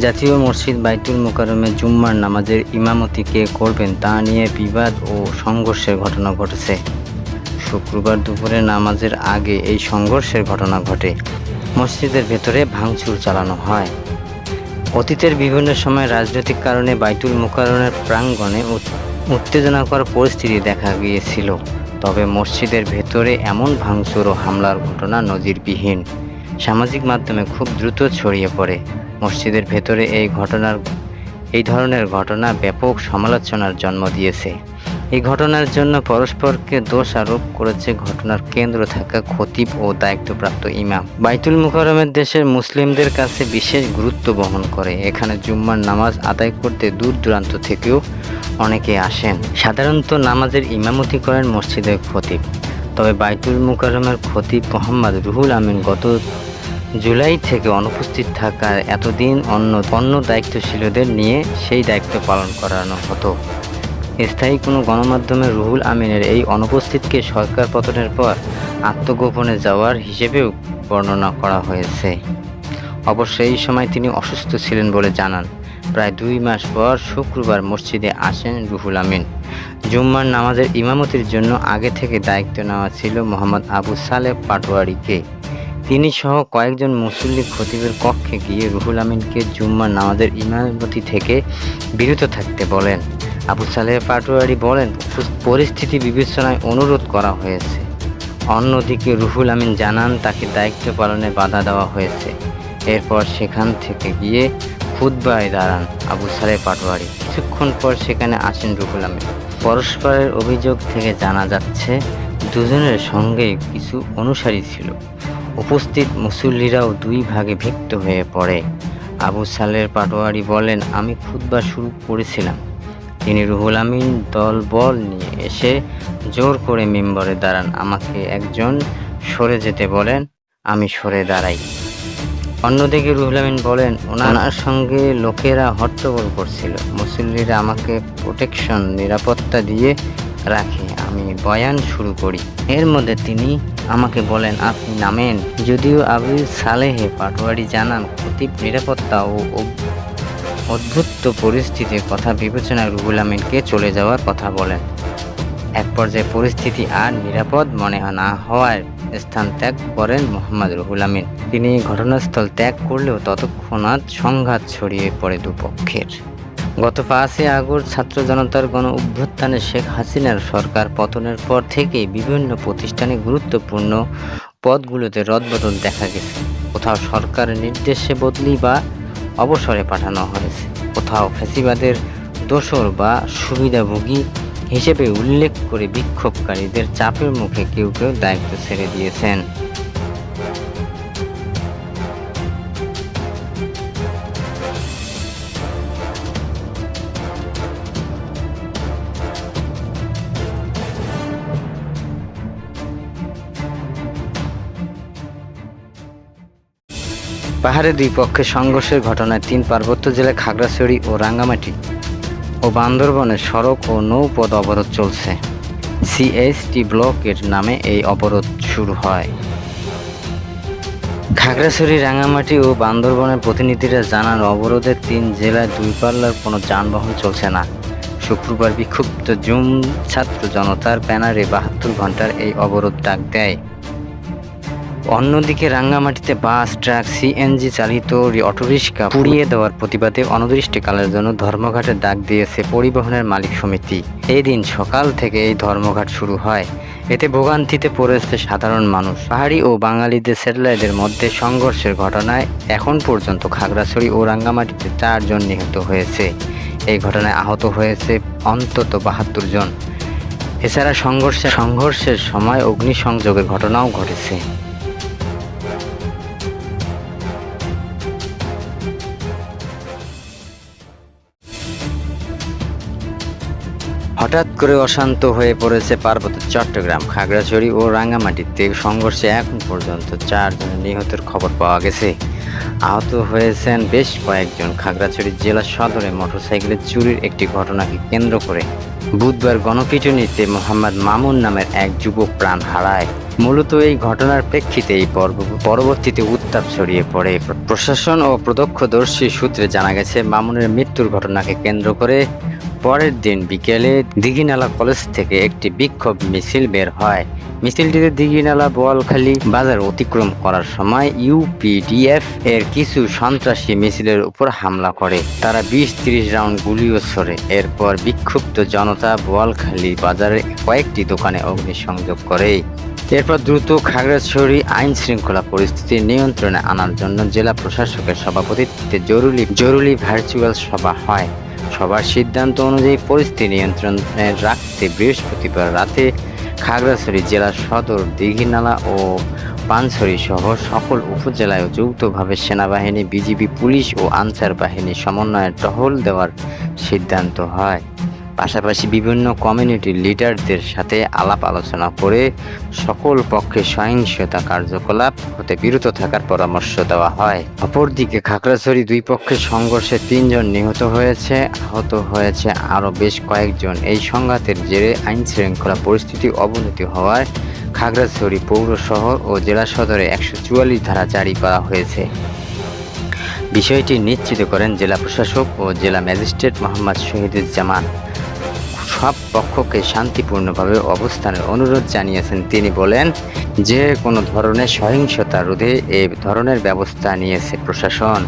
জাতীয় মসজিদ বাইতুল মোকারমে জুম্মার নামাজের ইমামতি কে করবেন তা নিয়ে বিবাদ ও সংঘর্ষের ঘটনা ঘটেছে। শুক্রবার দুপুরে নামাজের আগে এই সংঘর্ষের ঘটনা ঘটে। মসজিদের ভেতরে ভাঙচুর চালানো হয়। অতীতের বিভিন্ন সময় রাজনৈতিক কারণে বাইতুল মোকারমের প্রাঙ্গণে উত- উত্তেজনাকর পরিস্থিতি দেখা গিয়েছিল। তবে মসজিদের ভেতরে এমন ভাঙচুর ও হামলার ঘটনা নজিরবিহীন। সামাজিক মাধ্যমে খুব দ্রুত ছড়িয়ে পড়ে। মসজিদের ভেতরে এই ঘটনার, এই ধরনের ঘটনা ব্যাপক সমালোচনার জন্ম দিয়েছে। এই ঘটনার জন্য পরস্পরকে দোষ আরোপ করেছে ঘটনার কেন্দ্র থাকা খতিব ও দায়িত্বপ্রাপ্ত ইমাম। বাইতুল মুকাররমের দেশের মুসলিমদের কাছে বিশেষ গুরুত্ব বহন করে। এখানে জুম্মার নামাজ আদায় করতে দূর দূরান্ত থেকেও অনেকে আসেন। সাধারণত নামাজের ইমামতি করেন মসজিদের খতিব। তবে বাইতুল মুকাররমের খতিব মোহাম্মদ রুহুল আমিন গত জুলাই থেকে অনুপস্থিত থাকার এতদিন অন্য অন্য দায়িত্বশীলদের নিয়ে সেই দায়িত্ব পালন করানো হতো। স্থায়ী কোনো গণমাধ্যমে রুহুল আমিনের এই অনুপস্থিতকে সরকার পতনের পর আত্মগোপনে যাওয়ার হিসেবেও বর্ণনা করা হয়েছে। অবশ্য এই সময় তিনি অসুস্থ ছিলেন বলে জানান। প্রায় দুই মাস পর শুক্রবার মসজিদে আসেন রুহুল আমিন। জুম্মার নামাজের ইমামতির জন্য আগে থেকে দায়িত্ব নেওয়া ছিল মোহাম্মদ আবু সালেহ পাটোয়ারিকে। তিনি সহ কয়েকজন মুসল্লি খতিবের কক্ষে গিয়ে রুহুল আমিনকে জুম্মার নামাজের ইমামতি থেকে বিরত থাকতে বলেন। আবু সালেহ পাটোয়ারি বলেন, পরিস্থিতি বিবেচনায় অনুরোধ করা হয়েছে। অন্যদিকে রুহুল আমিন জানান, তাকে দায়িত্ব পালনে বাধা দেওয়া হয়েছে। এরপর সেখান থেকে গিয়ে খুদ্বায় দাঁড়ান আবু সালেহ পাটোয়ারি। কিছুক্ষণ পর সেখানে আসেন রুহুল আমিন। পরস্পরের অভিযোগ থেকে জানা যাচ্ছে, দুজনের সঙ্গে কিছু অনুসারী ছিল। উপস্থিত মুসল্লিরাও দুই ভাগে ভিক্ত হয়ে পড়ে। আবু সালের পাটোয়ারি বলেন, আমি খুতবা শুরু করেছিলাম। তিনি রুহুল আমিন দল বল নিয়ে এসে জোর করে মেম্বরে দাঁড়ান। আমাকে একজন সরে যেতে বলেন, আমি সরে দাঁড়াই। অন্যদিকে রুহুল আমিন বলেন, ওনার সঙ্গে লোকেরা হট্টগোল করছিল। মুসল্লিরা আমাকে প্রোটেকশন নিরাপত্তা দিয়ে রাখে, আমি বয়ান শুরু করি। এর মধ্যে তিনি আমাকে বলেন, আপনি নামেন। যদিও আবুল সালেহে পাটোয়ারি জানান খতিব নিরাপত্তা ও অদ্ভুত পরিস্থিতির কথা বিবেচনায় রুহুল আমিনকে চলে যাওয়ার কথা বলেন। এক পর্যায়ে পরিস্থিতি আর নিরাপদ মনে না হওয়ার স্থান ত্যাগ করেন মোহাম্মদ রুহুল আমিন। তিনি ঘটনাস্থল ত্যাগ করলেও ততক্ষণাৎ সংঘাত ছড়িয়ে পড়ে দুপক্ষের। গত পাঁচই আগস্ট ছাত্র জনতার গণ অভ্যুত্থানে শেখ হাসিনার সরকার পতনের পর থেকে বিভিন্ন প্রতিষ্ঠানে গুরুত্বপূর্ণ পদগুলোতে রদবদল দেখা গেছে। কোথাও সরকারের নির্দেশে বদলি বা অবসরে পাঠানো হয়েছে। কোথাও ফ্যাসিবাদের দোষর বা সুবিধাভোগী হিসেবে উল্লেখ করে বিক্ষোভকারীদের চাপের মুখে কেউ কেউ দায়িত্ব ছেড়ে দিয়েছেন। পাহাড়ে দুই পক্ষের সংঘর্ষের ঘটনায় তিন পার্বত্য জেলা খাগড়াছড়ি ও রাঙ্গামাটি ও বান্দরবনে সড়ক ও নৌপথ অবরোধ চলছে। সিএসটি ব্লকের নামে এই অবরোধ শুরু হয়। খাগড়াছড়ি, রাঙ্গামাটি ও বান্দরবনের প্রতিনিধিরা জানান অবরোধের তিন জেলায় দুই পাল্লার কোনো যানবাহন চলছে না। শুক্রবার বিক্ষুব্ধ জুম ছাত্র জনতার ব্যানারে বাহাত্তর ঘণ্টার এই অবরোধ ডাক দেয়। অন্যদিকে রাঙ্গামাটিতে বাস, ট্রাক সিএনজি চালিত অটোরিক্সা পুড়িয়ে দেওয়ার প্রতিবাদে অনির্দিষ্টকালের জন্য ধর্মঘাটের ডাক দিয়েছে পরিবহনের মালিক সমিতি। এই দিন সকাল থেকে এই ধর্মঘাট শুরু হয়। এতে ভোগান্তিতে পড়েছে সাধারণ মানুষ। পাহাড়ি ও বাঙালিদের স্যাটেলাইটের মধ্যে সংঘর্ষের ঘটনায় এখন পর্যন্ত খাগড়াছড়ি ও রাঙ্গামাটিতে চারজন নিহত হয়েছে। এই ঘটনায় আহত হয়েছে অন্তত বাহাত্তর জন। এছাড়া সংঘর্ষে সংঘর্ষের সময় অগ্নিসংযোগের ঘটনাও ঘটেছে। হঠাৎ করে অশান্ত হয়ে পড়েছে পার্বত্য চট্টগ্রাম, খাগড়াছড়ি ও রাঙ্গামাটিতে সংঘর্ষে এখন পর্যন্ত চারজনের নিহতের খবর পাওয়া গেছে। আহত হয়েছেন বেশ কয়েকজন। খাগড়াছড়ি জেলা সদরে মোটরসাইকেলের চুরির একটি ঘটনাকে কেন্দ্র করে বুধবার গণপিটুনিতে মোহাম্মদ মামুন নামের এক যুবক প্রাণ হারায়। মূলত এই ঘটনার প্রেক্ষিতে এই পর্ব, পরবর্তীতে উত্তাপ ছড়িয়ে পড়ে। প্রশাসন ও প্রত্যক্ষদর্শী সূত্রে জানা গেছে, মামুনের মৃত্যুর ঘটনাকে কেন্দ্র করে পরের দিন বিকেলে দিঘিনালা কলেজ থেকে একটি বিক্ষোভ মিছিল বের হয়। মিছিলটিতে দিঘিনালা বোয়ালখালী বাজার অতিক্রম করার সময় ইউপিডিএফ এর কিছু সন্ত্রাসী মিছিলের উপর হামলা করে। তারা বিশ ত্রিশ রাউন্ড গুলিও ছোড়ে। এরপর বিক্ষুব্ধ জনতা বোয়ালখালী বাজারের কয়েকটি দোকানে অগ্নিসংযোগ করে। এরপর দ্রুত খাগড়াছড়ি আইন শৃঙ্খলা পরিস্থিতি নিয়ন্ত্রণে আনার জন্য জেলা প্রশাসকের সভাপতিত্বে জরুরি জরুরি ভার্চুয়াল সভা হয়। সবার সিদ্ধান্ত অনুযায়ী পরিস্থিতি নিয়ন্ত্রণে রাখতে বৃহস্পতিবার রাতে খাগড়াছড়ি জেলার সদর, দীঘিনালা ও পানছড়ি সহ সকল উপজেলায় যৌথভাবে সেনাবাহিনী, বিজিবি, পুলিশ ও আনসার বাহিনী সমন্বয়ে টহল দেওয়ার সিদ্ধান্ত হয়। পাশাপাশি বিভিন্ন কমিউনিটির লিডারদের সাথে আলাপ আলোচনা করে সকল পক্ষে সহিংসতা কার্যকলাপ হতে বিরত থাকার পরামর্শ দেওয়া হয়। অপরদিকে খাগড়াছড়ি দুই পক্ষের সংঘর্ষে তিনজন নিহত হয়েছে, আহত হয়েছে আরও বেশ কয়েকজন। এই সংঘাতের জেরে আইন শৃঙ্খলা পরিস্থিতি অবনতি হওয়ায় খাগড়াছড়ি পৌর শহর ও জেলা সদরে একশো চুয়াল্লিশ ধারা জারি করা হয়েছে। বিষয়টি নিশ্চিত করেন জেলা প্রশাসক ও জেলা ম্যাজিস্ট্রেট মোহাম্মদ শহীদুজ্জামান। সব পক্ষকে শান্তিপূর্ণভাবে অবস্থানের অনুরোধ জানিয়েছেন। তিনি বলেন, যে কোনো ধরনের সহিংসতা রোধে এ ধরনের ব্যবস্থা নিয়েছে প্রশাসন।